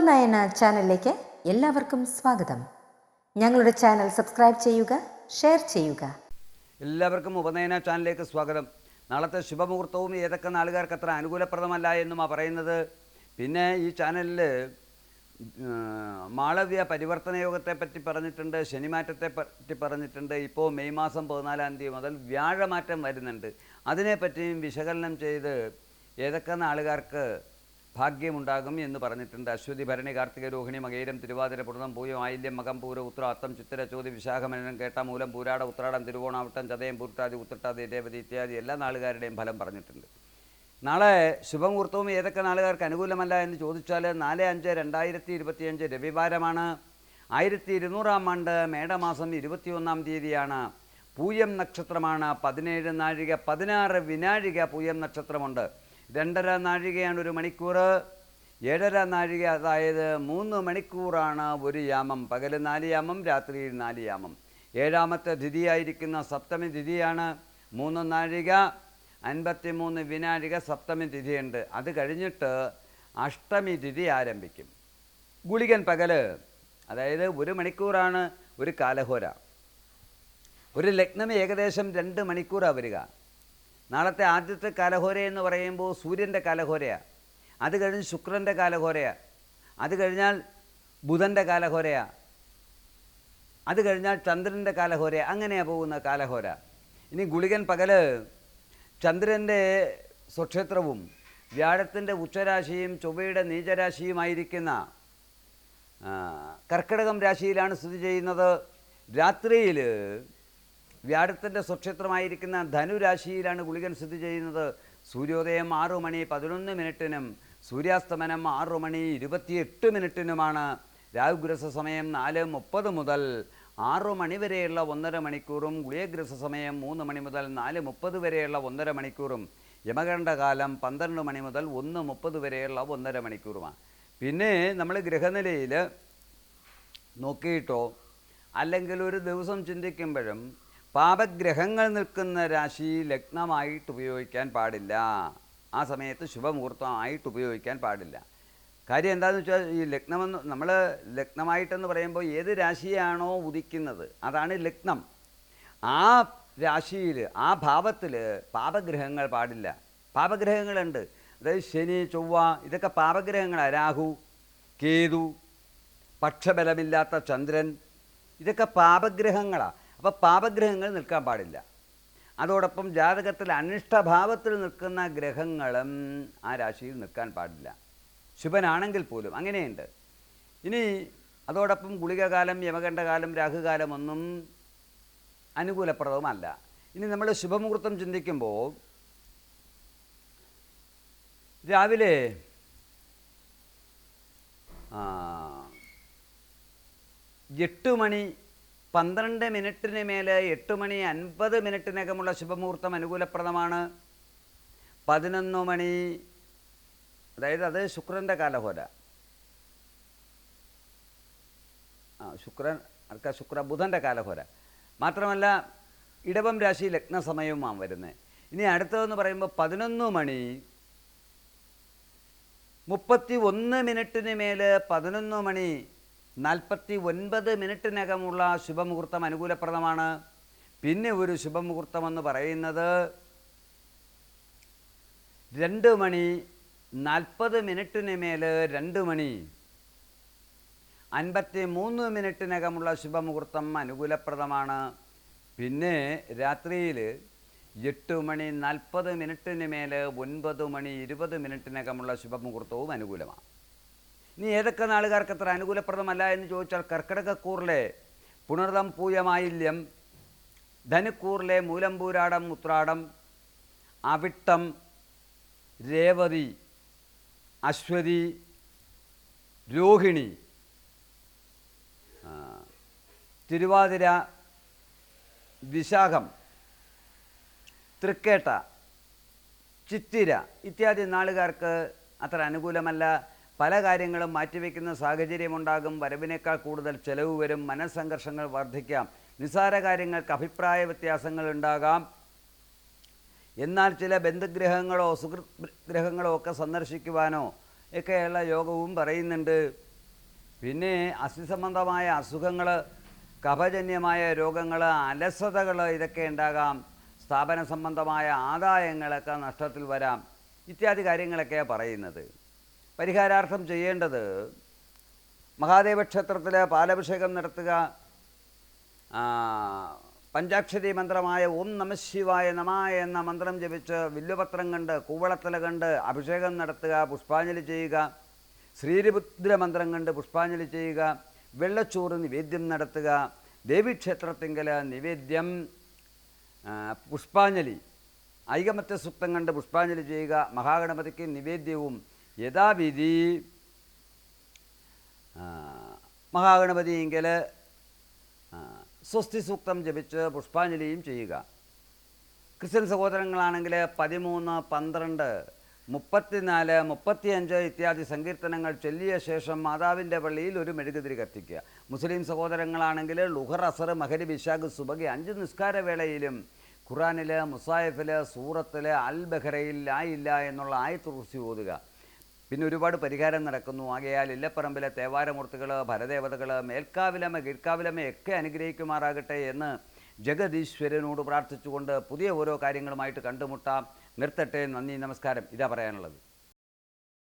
ഉപനയന ചാനലിലേക്ക് എല്ലാവർക്കും സ്വാഗതം. ഞങ്ങളുടെ ചാനൽ സബ്സ്ക്രൈബ് ചെയ്യുക ഷെയർ ചെയ്യുക. എല്ലാവർക്കും ഉപനയന ചാനലിലേക്ക് സ്വാഗതം. നാളത്തെ ശുഭമുഹൂർത്തവും ഏതൊക്കെ നാളുകാർക്ക് അത്ര അനുകൂലപ്രദമല്ല എന്നുമാ പറയുന്നത്? പിന്നെ ഈ ചാനലിൽ മാളവ്യ പരിവർത്തന യോഗത്തെ പറ്റി പറഞ്ഞിട്ടുണ്ട് ശനിമാറ്റത്തെ പറ്റി പറഞ്ഞിട്ടുണ്ട്. ഇപ്പോൾ മെയ് മാസം പതിനാലാം തീയതി മുതൽ വ്യാഴമാറ്റം വരുന്നുണ്ട്. അതിനെപ്പറ്റിയും വിശകലനം ചെയ്ത് ഏതൊക്കെ നാളുകാർക്ക് ഭാഗ്യമുണ്ടാകും എന്ന് പറഞ്ഞിട്ടുണ്ട്. അശ്വതി ഭരണി കാർത്തിക രോഹിണി മകേരം തിരുവാതിര പുറതം പൂയം ആയില്യം മകം പൂര ഉത്ര അത്തം ചിത്തിര ചോതി വിശാഖമനം കേട്ട മൂലം പൂരാട ഉത്രാടം തിരുവോണാവട്ടം ചതയം പൂർട്ടാതി ഉത്രട്ടാതി രേവതി ഇത്യാദി എല്ലാ നാളുകാരുടെയും ഫലം പറഞ്ഞിട്ടുണ്ട്. നാളെ ശുഭമുഹൂർത്തവും ഏതൊക്കെ നാളുകാർക്ക് അനുകൂലമല്ല എന്ന് ചോദിച്ചാൽ നാല് അഞ്ച് രണ്ടായിരത്തി ഇരുപത്തിയഞ്ച് രവിവാരമാണ്. ആയിരത്തി ഇരുന്നൂറാം ആണ്ട് മേടമാസം ഇരുപത്തിയൊന്നാം തീയതിയാണ്. പൂയം നക്ഷത്രമാണ് പതിനേഴ് നാഴിക പതിനാറ് വിനാഴിക പൂയം നക്ഷത്രമുണ്ട്. രണ്ടര നാഴികയാണ് ഒരു മണിക്കൂർ. ഏഴര നാഴിക അതായത് മൂന്ന് മണിക്കൂറാണ് ഒരു യാമം. പകൽ നാല് യാമം രാത്രിയിൽ നാല് യാമം. ഏഴാമത്തെ തിഥിയായിരിക്കുന്ന സപ്തമി തിഥിയാണ് മൂന്ന് നാഴിക അൻപത്തി മൂന്ന് വിനാഴിക സപ്തമി തിഥിയുണ്ട്. അത് കഴിഞ്ഞിട്ട് അഷ്ടമി തിഥി ആരംഭിക്കും. ഗുളികൻ പകൽ അതായത് ഒരു മണിക്കൂറാണ് ഒരു കാലഹോര. ഒരു ലഗ്നം ഏകദേശം രണ്ട് മണിക്കൂറാണ് വരിക. നാളത്തെ ആദ്യത്തെ കലഹോര എന്ന് പറയുമ്പോൾ സൂര്യന്റെ കാലഹോരയാണ് അത് കഴിഞ്ഞ് ശുക്രന്റെ കാലഹോരയാണ് അത് കഴിഞ്ഞാൽ ബുധന്റെ കാലഹോരയാണ് അത് കഴിഞ്ഞാൽ ചന്ദ്രന്റെ കാലഹോര അങ്ങനെയാണ് പോകുന്ന കാലഹോര. ഇനി ഗുളികൻ പകൽ ചന്ദ്രന്റെ സ്വക്ഷേത്രവും വ്യാഴത്തിന്റെ ഉച്ചരാശിയും ചൊവ്വയുടെ നീചരാശിയുമായിരിക്കുന്ന കർക്കിടകം രാശിയിലാണ് സ്ഥിതി ചെയ്യുന്നത്. രാത്രിയിൽ വ്യാഴത്തിന്റെ സ്വക്ഷേത്രമായിരിക്കുന്ന ധനുരാശിയിലാണ് ഗുളികൻ സ്ഥിതി ചെയ്യുന്നത്. സൂര്യോദയം ആറു മണി പതിനൊന്ന് മിനിറ്റിനും സൂര്യാസ്തമനം ആറു മണി ഇരുപത്തിയെട്ട് മിനിറ്റിനുമാണ്. രാഹുഗ്രസ സമയം നാല് മുപ്പത് മുതൽ ആറു മണി വരെയുള്ള ഒന്നര മണിക്കൂറും ഗുളിയഗ്രസ സമയം മൂന്ന് മണി മുതൽ നാല് മുപ്പത് വരെയുള്ള ഒന്നര മണിക്കൂറും യമകണ്ഠകാലം പന്ത്രണ്ട് മണി മുതൽ ഒന്ന് മുപ്പത് വരെയുള്ള ഒന്നര മണിക്കൂറുമാണ്. പിന്നെ നമ്മൾ ഗ്രഹനിലയിൽ നോക്കിയിട്ടോ അല്ലെങ്കിൽ ഒരു ദിവസം ചിന്തിക്കുമ്പോഴും പാപഗ്രഹങ്ങൾ നിൽക്കുന്ന രാശി ലഗ്നമായിട്ട് ഉപയോഗിക്കാൻ പാടില്ല. ആ സമയത്ത് ശുഭമുഹൂർത്തമായിട്ട് ഉപയോഗിക്കാൻ പാടില്ല. കാര്യം എന്താണെന്ന് വെച്ചാൽ ഈ ലഗ്നമെന്ന് നമ്മൾ ലഗ്നമായിട്ടെന്ന് പറയുമ്പോൾ ഏത് രാശിയാണോ ഉദിക്കുന്നത് അതാണ് ലഗ്നം. ആ രാശിയിൽ ആ ഭാവത്തിൽ പാപഗ്രഹങ്ങൾ പാടില്ല. പാപഗ്രഹങ്ങളുണ്ട്. അതായത് ശനി ചൊവ്വ ഇതൊക്കെ പാപഗ്രഹങ്ങളാണ് രാഹു കേതു പക്ഷബലമില്ലാത്ത ചന്ദ്രൻ ഇതൊക്കെ പാപഗ്രഹങ്ങളാണ് അപ്പോൾ പാപഗ്രഹങ്ങൾ നിൽക്കാൻ പാടില്ല. അതോടൊപ്പം ജാതകത്തിൽ അനിഷ്ടഭാവത്തിൽ നിൽക്കുന്ന ഗ്രഹങ്ങളും ആ രാശിയിൽ നിൽക്കാൻ പാടില്ല. ശുഭനാണെങ്കിൽ പോലും അങ്ങനെയുണ്ട്. ഇനി അതോടൊപ്പം ഗുളികകാലം യമകണ്ഠകാലം രാഹുകാലം ഒന്നും അനുകൂലപ്രദവുമല്ല. ഇനി നമ്മൾ ശുഭമുഹൂർത്തം ചിന്തിക്കുമ്പോൾ രാവിലെ എട്ട് മണി പന്ത്രണ്ട് മിനിറ്റിന് മേലെ എട്ട് മണി അൻപത് മിനിറ്റിനകമുള്ള ശുഭമുഹൂർത്തം അനുകൂലപ്രദമാണ്. പതിനൊന്ന് മണി അതായത് അത് ശുക്രന്റെ കാലഹോര. ആ ശുക്രൻ അർക്ക ശുക്ര ബുധന്റെ കാലഹോര. മാത്രമല്ല ഇടവം രാശി ലഗ്ന സമയവുമാണ് വരുന്നത്. ഇനി അടുത്തതെന്ന് പറയുമ്പോൾ പതിനൊന്ന് മണി മുപ്പത്തി ഒന്ന് മിനിറ്റിന് മേൽ പതിനൊന്ന് മണി നാൽപ്പത്തി ഒൻപത് മിനിറ്റിനകമുള്ള ശുഭമുഹൂർത്തം അനുകൂലപ്രദമാണ്. പിന്നെ ഒരു ശുഭമുഹൂർത്തം എന്ന് പറയുന്നത് രണ്ട് മണി നാൽപ്പത് മിനിറ്റിന് മേൽ രണ്ട് മണി അൻപത്തി മൂന്ന് മിനിറ്റിനകമുള്ള ശുഭമുഹൂർത്തം അനുകൂലപ്രദമാണ്. പിന്നെ രാത്രിയിൽ എട്ട് മണി നാൽപ്പത് മിനിറ്റിന് മേൽ ഒൻപത് മണി ഇരുപത് മിനിറ്റിനകമുള്ള ശുഭമുഹൂർത്തവും അനുകൂലമാണ്. ഇനി ഏതൊക്കെ നാളുകാർക്ക് അത്ര അനുകൂലപ്രദമല്ല എന്ന് ചോദിച്ചാൽ കർക്കിടകക്കൂറിലെ പുണർതം പൂയമായില്യം ധനുക്കൂറിലെ മൂലമ്പൂരാടം ഉത്രാടം അവിട്ടം രേവതി അശ്വതി രോഹിണി. തിരുവാതിര വിശാഖം തൃക്കേട്ട ചിത്തിര ഇത്യാദി നാളുകാർക്ക് അത്ര അനുകൂലമല്ല പല കാര്യങ്ങളും മാറ്റിവെക്കുന്ന സാഹചര്യമുണ്ടാകും. വരവിനേക്കാൾ കൂടുതൽ ചെലവ് വരും. മനസ്സംഘർഷങ്ങൾ വർദ്ധിക്കാം. നിസ്സാര കാര്യങ്ങൾക്ക് അഭിപ്രായ വ്യത്യാസങ്ങൾ ഉണ്ടാകാം. എന്നാൽ ചില ബന്ധുഗ്രഹങ്ങളോ സുഹൃത് ഗ്രഹങ്ങളോ ഒക്കെ സന്ദർശിക്കുവാനോ ഒക്കെയുള്ള യോഗവും പറയുന്നുണ്ട്. പിന്നെ അസ്ഥിസംബന്ധമായ അസുഖങ്ങൾ കഫജന്യമായ രോഗങ്ങൾ അലസതകൾ ഇതൊക്കെ ഉണ്ടാകാം. സ്ഥാപന സംബന്ധമായ ആദായങ്ങളൊക്കെ നഷ്ടത്തിൽ വരാം. ഇത്യാദി കാര്യങ്ങളൊക്കെയാണ് പറയുന്നത്. പരിഹാരാർത്ഥം ചെയ്യേണ്ടത് മഹാദേവ ക്ഷേത്രത്തിൽ പാലഭിഷേകം നടത്തുക പഞ്ചാക്ഷരി മന്ത്രമായ ഓം നമശിവായ നമ എന്ന മന്ത്രം ജപിച്ച് വില്ലുപത്രം കണ്ട് കൂവളത്തല കണ്ട് അഭിഷേകം നടത്തുക പുഷ്പാഞ്ജലി ചെയ്യുക ശ്രീരുപുദ്ര മന്ത്രം കണ്ട് പുഷ്പാഞ്ജലി ചെയ്യുക വെള്ളച്ചോറ് നിവേദ്യം നടത്തുക ദേവീക്ഷേത്രത്തിങ്കൽ നിവേദ്യം പുഷ്പാഞ്ജലി ഐകമത്യ സൂക്തം കണ്ട് പുഷ്പാഞ്ജലി ചെയ്യുക മഹാഗണപതിക്ക് നിവേദ്യവും യഥാവിധി മഹാഗണപതിയെങ്കിൽ സ്വസ്തി സൂക്തം ജപിച്ച് പുഷ്പാഞ്ജലിയും ചെയ്യുക. ക്രിസ്ത്യൻ സഹോദരങ്ങളാണെങ്കിൽ പതിമൂന്ന് പന്ത്രണ്ട് മുപ്പത്തിനാല് മുപ്പത്തിയഞ്ച് ഇത്യാദി സങ്കീർത്തനങ്ങൾ ചൊല്ലിയ ശേഷം മാതാവിന്റെ പള്ളിയിൽ ഒരു മെഴുകുതിരി കത്തിക്കുക. മുസ്ലിം സഹോദരങ്ങളാണെങ്കിൽ ലുഹർ അസർ മഹരി വിശാഖ് സുബകി അഞ്ച് നിസ്കാരവേളയിലും ഖുറാനിൽ മുസായിഫിൽ സൂറത്തിൽ അൽ ബഹ്റയിൽ ലായില്ല എന്നുള്ള ആയത്ത് കുറിച്ച് ഓതുക. പിന്നെ ഒരുപാട് പരിഹാരം നടക്കുന്നു. ആകയാൽ ഇല്ലപ്പറമ്പിലെ തേവാരമൂർത്തികൾ ഭരദേവതകൾ മേൽക്കാവിലമ്മ കീഴ്ക്കാവിലമ്മ ഒക്കെ അനുഗ്രഹിക്കുമാറാകട്ടെ എന്ന് ജഗദീശ്വരനോട് പ്രാർത്ഥിച്ചുകൊണ്ട് പുതിയ ഓരോ കാര്യങ്ങളുമായിട്ട് കണ്ടുമുട്ടാം. നിർത്തട്ടെ. നന്ദി. നമസ്കാരം. ഇതാ പറയാനുള്ളത്.